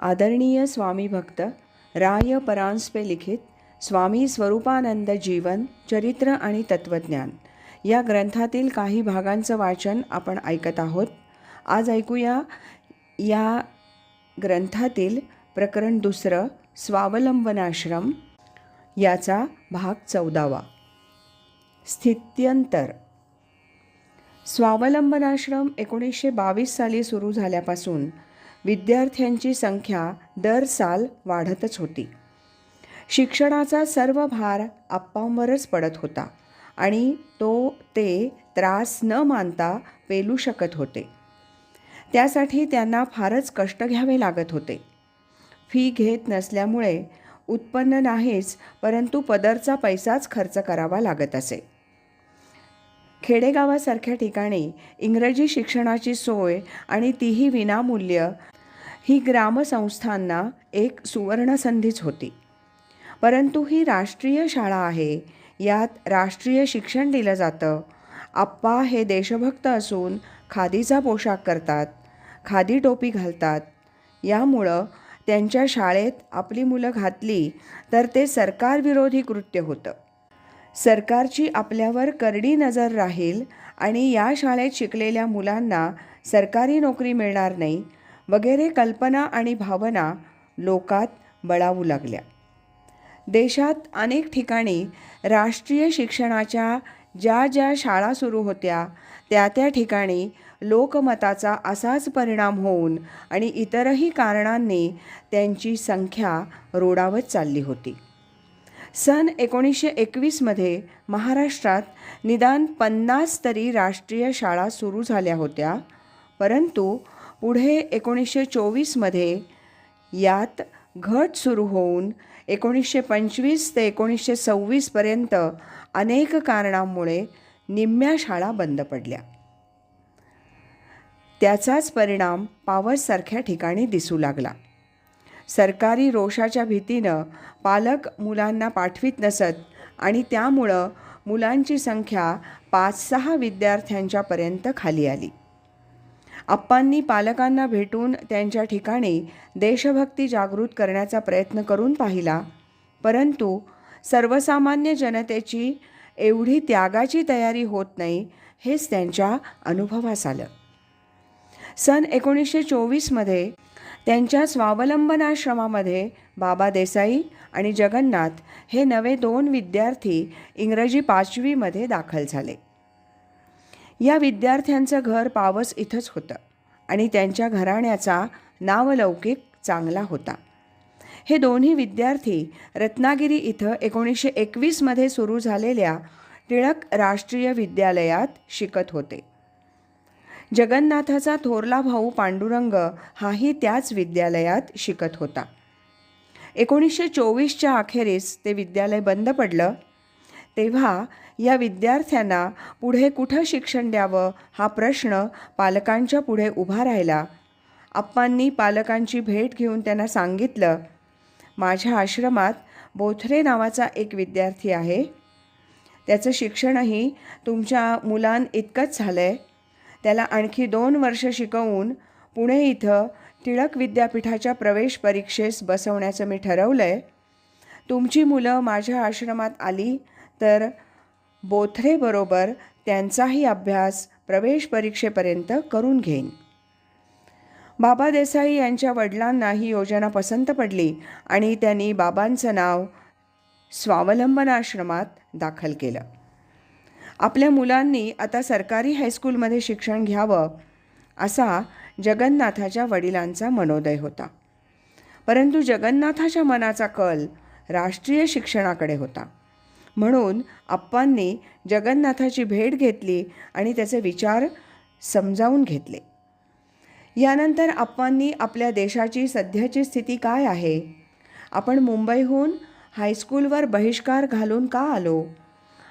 आदरणीय स्वामी भक्त राय परांजपे लिखित स्वामी स्वरूपानंद जीवन चरित्र आणि तत्त्वज्ञान. या ग्रंथातील काही भागांचं वाचन आपण ऐकत आहोत. आज ऐकूया या ग्रंथातील प्रकरण दुसरं स्वावलंबनाश्रम. याचा भाग चौदावा. स्थित्यंतर. स्वावलंबनाश्रम एकोणीसशे बावीस साली सुरू झाल्यापासून विद्यार्थ्यांची संख्या दर साल वाढतच होती. शिक्षणाचा सर्व भार आप्पांवरच पडत होता आणि तो ते त्रास न मानता पेलू शकत होते. त्यासाठी त्यांना फारच कष्ट घ्यावे लागत होते. फी घेत नसल्यामुळे उत्पन्न नाहीच परंतु पदरचा पैसाच खर्च करावा लागत असे. खेडेगावासारख्या ठिकाणी इंग्रजी शिक्षणाची सोय आणि तीही विनामूल्य ही ग्रामसंस्थांना एक सुवर्णसंधीच होती. परंतु ही राष्ट्रीय शाळा आहे यात राष्ट्रीय शिक्षण दिलं जातं. आप्पा हे देशभक्त असून खादीचा पोशाख करतात खादी टोपी घालतात. यामुळं त्यांच्या शाळेत आपली मुलं घातली तर ते सरकारविरोधी कृत्य होतं. सरकारची आपल्यावर करडी नजर राहील आणि या शाळेत शिकलेल्या मुलांना सरकारी नोकरी मिळणार नाही वगैरे कल्पना आणि भावना लोकात बळावू लागल्या. देशात अनेक ठिकाणी राष्ट्रीय शिक्षणाच्या ज्या ज्या शाळा सुरू होत्या त्या त्या ठिकाणी लोकमताचा असाच परिणाम होऊन आणि इतरही कारणांनी त्यांची संख्या रोडावत चालली होती. सन एकोणीसशे एकवीसमध्ये महाराष्ट्रात निदान पन्नास तरी राष्ट्रीय शाळा सुरू झाल्या होत्या. परंतु पुढे एकोणीसशे चोवीसमध्ये यात घट सुरू होऊन एकोणीसशे पंचवीस ते एकोणीसशे सव्वीसपर्यंत अनेक कारणांमुळे निम्म्या शाळा बंद पडल्या. त्याचाच परिणाम पावससारख्या ठिकाणी दिसू लागला. सरकारी रोषाच्या भीतीनं पालक मुलांना पाठवीत नसत आणि त्यामुळं मुलांची संख्या पाच सहा विद्यार्थ्यांच्यापर्यंत खाली आली. आप्पांनी पालकांना भेटून त्यांच्या ठिकाणी देशभक्ती जागृत करण्याचा प्रयत्न करून पाहिला परंतु सर्वसामान्य जनतेची एवढी त्यागाची तयारी होत नाही हेच त्यांच्या अनुभवास आलं. सन एकोणीसशे चोवीसमध्ये त्यांच्या स्वावलंबनाश्रमामध्ये बाबा देसाई आणि जगन्नाथ हे नवे दोन विद्यार्थी इंग्रजी पाचवीमध्ये दाखल झाले. या विद्यार्थ्यांचं घर पावस इथंच होतं आणि त्यांच्या घराण्याचा नावलौकिक चांगला होता. हे दोन्ही विद्यार्थी रत्नागिरी इथं एकोणीसशे एकवीसमध्ये सुरू झालेल्या टिळक राष्ट्रीय विद्यालयात शिकत होते. जगन्नाथाचा थोरला भाऊ पांडुरंग हाही त्याच विद्यालयात शिकत होता. एकोणीसशे चोवीसच्या अखेरीस ते विद्यालय बंद पडलं. तेव्हा या विद्यार्थ्यांना पुढे कुठं शिक्षण द्यावं हा प्रश्न पालकांच्या पुढे उभा राहिला. आप्पांनी पालकांची भेट घेऊन त्यांना सांगितलं माझ्या आश्रमात बोथरे नावाचा एक विद्यार्थी आहे. त्याचं शिक्षणही तुमच्या मुलां इतकंच झालं आहे त्याला आणखी दोन वर्ष शिकवून पुणे इथं टिळक विद्यापीठाच्या प्रवेश परीक्षेस बसवण्याचं मी ठरवलं आहे तुमची मुलं माझ्या आश्रमात आली तर बोथरेबरोबर त्यांचाही अभ्यास प्रवेश परीक्षेपर्यंत करून घेईन. बाबा देसाई यांच्या वडिलांना ही योजना पसंत पडली आणि त्यांनी बाबांचं नाव स्वावलंबन आश्रमात दाखल केलं. आपल्या मुलांनी आता सरकारी हायस्कूलमध्ये शिक्षण घ्यावं असा जगन्नाथाच्या वडिलांचा मनोदय होता. परंतु जगन्नाथाच्या मनाचा कल राष्ट्रीय शिक्षणाकडे होता. म्हणून आप्पांनी जगन्नाथाची भेट घेतली आणि त्याचे विचार समजावून घेतले. यानंतर आप्पांनी आपल्या देशाची सध्याची स्थिती काय आहे? आपण मुंबईहून हायस्कूलवर बहिष्कार घालून का आलो?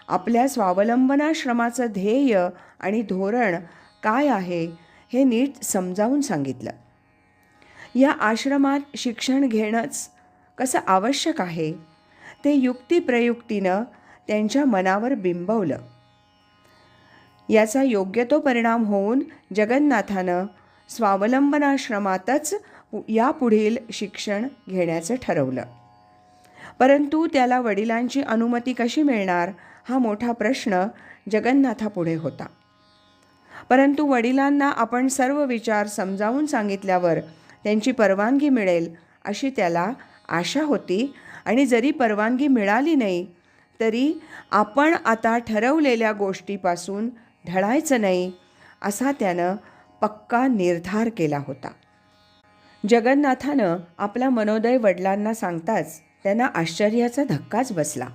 आपल्या स्वावलंबनाश्रमाचं ध्येय आणि धोरण काय आहे हे नीट समजावून सांगितलं. या आश्रमात शिक्षण घेणंच कसं आवश्यक आहे? ते युक्तिप्रयुक्तीनं त्यांच्या मनावर बिंबवलं. याचा योग्य तो परिणाम होऊन जगन्नाथानं स्वावलंबनाश्रमातच यापुढील शिक्षण घेण्याचं ठरवलं. परंतु त्याला वडिलांची अनुमती कशी मिळणार? हा मोठा प्रश्न जगन्नाथापुढे होता. परंतु वडिलांना आपण सर्व विचार समजावून सांगितल्यावर त्यांची परवानगी मिळेल अशी त्याला आशा होती आणि जरी परवानगी मिळाली नाही तरी आपण आता ठरवलेल्या गोष्टीपासून ढळायचं नाही असा त्यानं पक्का निर्धार केला होता. जगन्नाथानं आपला मनोदय वडिलांना सांगताच त्यांना आश्चर्याचा धक्काच बसला.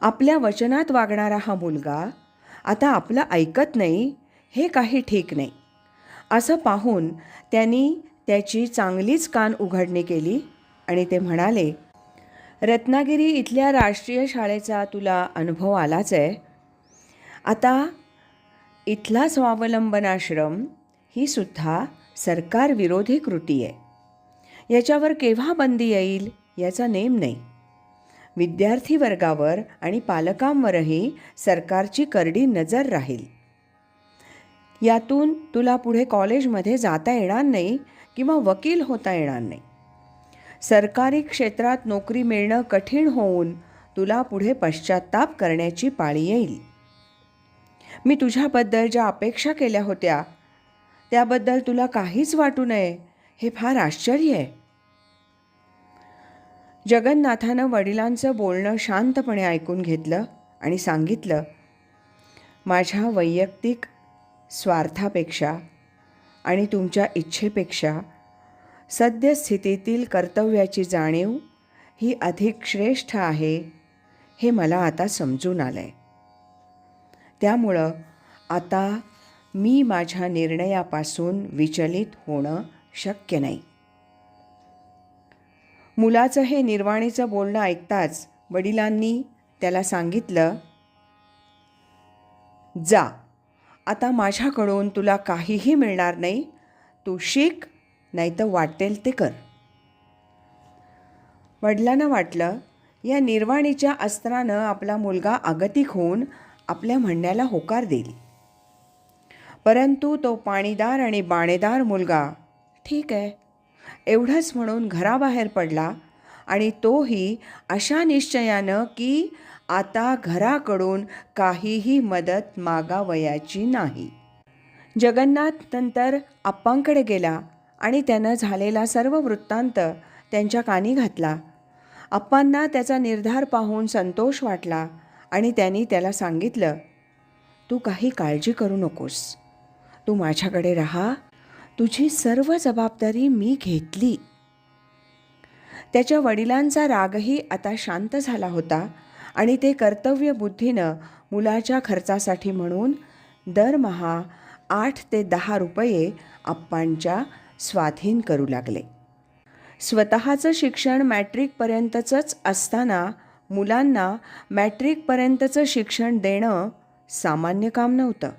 आपल्या वचनात वागणारा हा मुलगा आता आपलं ऐकत नाही हे काही ठीक नाही. असं पाहून त्यांनी त्याची चांगलीच कान उघडणी केली आणि ते म्हणाले रत्नागिरी इथल्या राष्ट्रीय शाळेचा तुला अनुभव आलाच आहे. आता इथला स्वावलंबनाश्रम ही सुद्धा सरकारविरोधी कृती आहे. याच्यावर केव्हा बंदी येईल याचा नेम नाही. विद्यार्थी वर्गावर आणि पालकांवरही सरकारची करडी नजर राहील. यातून तुला पुढे कॉलेजमध्ये जाता येणार नाही किंवा वकील होता येणार नाही. सरकारी क्षेत्रात नोकरी मिळणं कठीण होऊन तुला पुढे पश्चाताप करण्याची पाळी येईल. मी तुझ्याबद्दल ज्या अपेक्षा केल्या होत्या त्याबद्दल तुला काहीच वाटू नये हे फार आश्चर्य आहे. जगन्नाथानं वडिलांचं बोलणं शांतपणे ऐकून घेतलं आणि सांगितलं माझ्या वैयक्तिक स्वार्थापेक्षा आणि तुमच्या इच्छेपेक्षा सद्यस्थितीतील कर्तव्याची जाणीव ही अधिक श्रेष्ठ आहे हे मला आता समजून आलं आहे त्यामुळं आता मी माझ्या निर्णयापासून विचलित होणं शक्य नाही. मुलाचं हे निर्वाणीचं बोलणं ऐकताच वडिलांनी त्याला सांगितलं जा आता माझ्याकडून तुला काहीही मिळणार नाही तू शिक नाही तर वाटेल ते कर. वडिलांना वाटलं या निर्वाणीच्या अस्त्रानं आपला मुलगा आगतिक होऊन आपल्या म्हणण्याला होकार देईल. परंतु तो पाणीदार आणि बाणेदार मुलगा. ठीक आहे एवढंच म्हणून घराबाहेर पडला आणि तोही अशा निश्चयानं की आता घराकडून काहीही मदत मागावयाची नाही. जगन्नाथ नंतर आप्पांकडे गेला आणि त्यानं झालेला सर्व वृत्तांत त्यांच्या कानी घातला. आप्पांना त्याचा निर्धार पाहून संतोष वाटला आणि त्यांनी त्याला सांगितलं तू काही काळजी करू नकोस. तू माझ्याकडे राहा तुझी सर्व जबाबदारी मी घेतली. त्याच्या वडिलांचा रागही आता शांत झाला होता आणि ते कर्तव्य बुद्धीनं मुलाच्या खर्चासाठी म्हणून दरमहा आठ ते दहा रुपये आप्पांच्या स्वाधीन करू लागले. स्वतःचं शिक्षण मॅट्रिकपर्यंतचंच असताना मुलांना मॅट्रिकपर्यंतचं शिक्षण देणं सामान्य काम नव्हतं.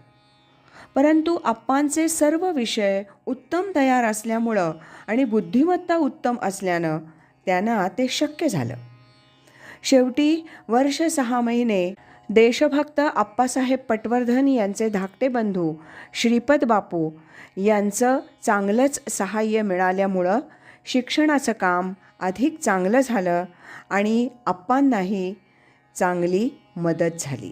परंतु आप्पांचे सर्व विषय उत्तम तयार असल्यामुळं आणि बुद्धिमत्ता उत्तम असल्यानं त्यांना ते शक्य झालं. शेवटी वर्ष सहा महिने देशभक्त आप्पासाहेब पटवर्धन यांचे धाकटे बंधू श्रीपद बापू यांचं चांगलंच सहाय्य मिळाल्यामुळं शिक्षणाचं काम अधिक चांगलं झालं आणि आप्पांनाही चांगली मदत झाली.